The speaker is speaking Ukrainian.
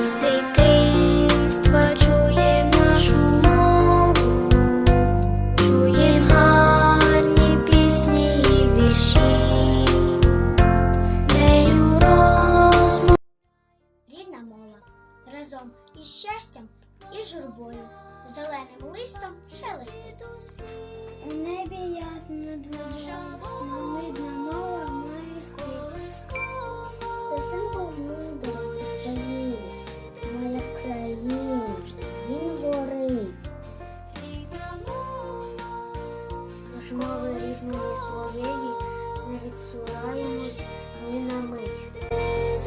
З дитинства чує нашу мову, чує гарні пісні і вірші, нею розмов. Рідна мова разом із щастям і журбою, зеленим листом шелестить. У небі ясно двома видна мова має Це символ моєї хоч мови різної своєї, не відсураємось ні на мить. Ти